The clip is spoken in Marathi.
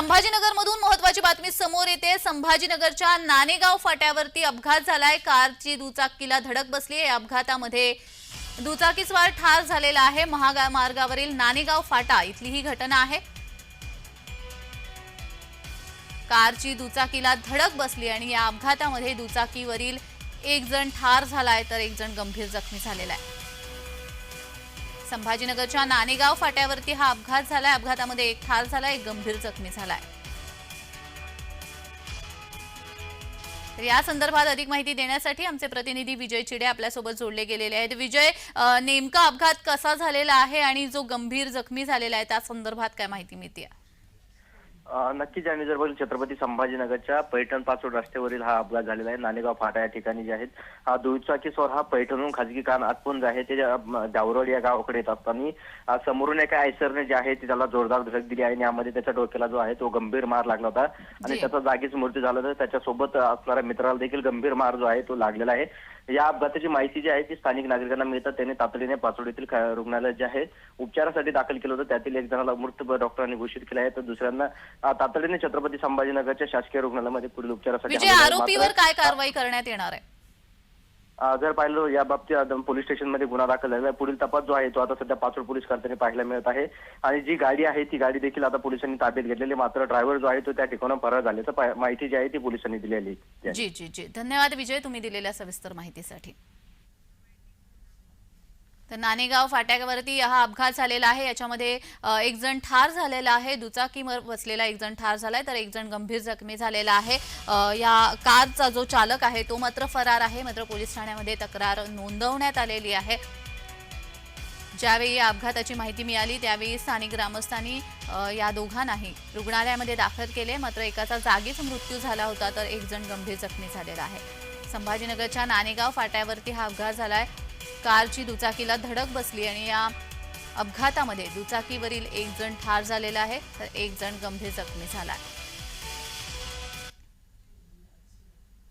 संभाजीनगरमधून महत्वाची बातमी समोर येते. संभाजीनगरच्या नाणेगाव फाट्यावरती अपघात झालाय. कारची दुचाकीला धडक बसली या अपघातामध्ये दुचाकीस्वार ठार झालेला आहे. महागा मार्गावरील नाणेगाव फाटा इथली ही घटना आहे. कारची दुचाकीला धडक बसली आणि या अपघातामध्ये दुचाकीवरील एक जण ठार झालाय तर एक जण गंभीर जखमी झालेला आहे. संभाजीनगरच्या नाणेगाव फाट्यावरती हा अपघात झालाय. अपघातामध्ये एक ठार झाला एक गंभीर जखमी झालाय. तर या संदर्भात अधिक माहिती देण्यासाठी आमचे प्रतिनिधी विजय चिडे आपल्यासोबत जोडले गेलेले आहेत. विजय नेमका अपघात कसा झालेला आहे आणि जो गंभीर जखमी झालेला आहे त्या संदर्भात काय माहिती मिळते नक्कीच आणि जर बघितलं छत्रपती संभाजीनगरच्या पैठण पाचोड रस्त्यावरील हा अपघात झालेला आहे. नाणेगाव फाटा या ठिकाणी जे आहेत हा दुचाकी स्वर हा पैठणहून खाजगी कार आतपून जे आहे ते अ, जावरड या गावाकडे येत असताना समोरून एका आयसरने जे आहे ती त्याला जोरदार धडक दिली आहे आणि यामध्ये त्याच्या डोक्याला जो आहे तो गंभीर मार लागला होता. आणि. त्याचा जागीच मृत्यू झाला होता. त्याच्यासोबत असणाऱ्या मित्राला देखील गंभीर मार जो आहे तो लागलेला आहे. या अपघाताची माहिती जी आहे ती स्थानिक नागरिकांना मिळतात. त्यांनी तातडीने पाचोड येथील रुग्णालयात जे आहे उपचारासाठी दाखल केलं होतं. त्यातील एक जणाला मृत डॉक्टरांनी घोषित केलं आहे. तर दुसऱ्यांना तातडीने छत्रपती संभाजीनगरच्या शासकीय रुग्णालयामध्ये पुढील उपचारासाठी. आरोपीवर काय कारवाई करण्यात येणार आहे? जर पाहिलं या बाबतीत पोलीस स्टेशनमध्ये गुन्हा दाखल झालेला आहे. पुढील तपास जो आहे तो आता सध्या पाचोड पोलीस कर्त्याने पाहायला मिळत आहे. आणि जी गाडी आहे ती गाडी देखील आता पोलिसांनी ताब्यात घेतलेली मात्र ड्रायव्हर जो आहे तो त्या ठिकाणी फरार झाल्याचं माहिती जी आहे ती पोलिसांनी दिलेली जी जी जी. धन्यवाद विजय तुम्ही दिलेल्या सविस्तर माहितीसाठी. तर नाणेगाव फाट्यावरती हा अपघात झालेला आहे. याच्यामध्ये एक जण ठार झालेला आहे. दुचाकीवर बसलेला एक जण ठार झालाय. तर एक जण गंभीर जखमी झालेला आहे. या कारचा जो चालक आहे तो मात्र फरार आहे. मात्र पोलीस ठाण्यामध्ये तक्रार नोंदवण्यात आलेली आहे. ज्यावेळी या अपघाताची माहिती मिळाली त्यावेळी स्थानिक ग्रामस्थांनी या दोघांनाही रुग्णालयामध्ये दाखल केले. मात्र एकाचा जागीच मृत्यू झाला होता तर एक जण गंभीर जखमी झालेला आहे. संभाजीनगरच्या नाणेगाव फाट्यावरती हा अपघात झालाय. कारची दुचाकीला धडक बसली आणि या अपघातामध्ये दुचाकीवरील एक जण ठार झालेला आहे तर एक जण गंभीर जखमी झाला आहे.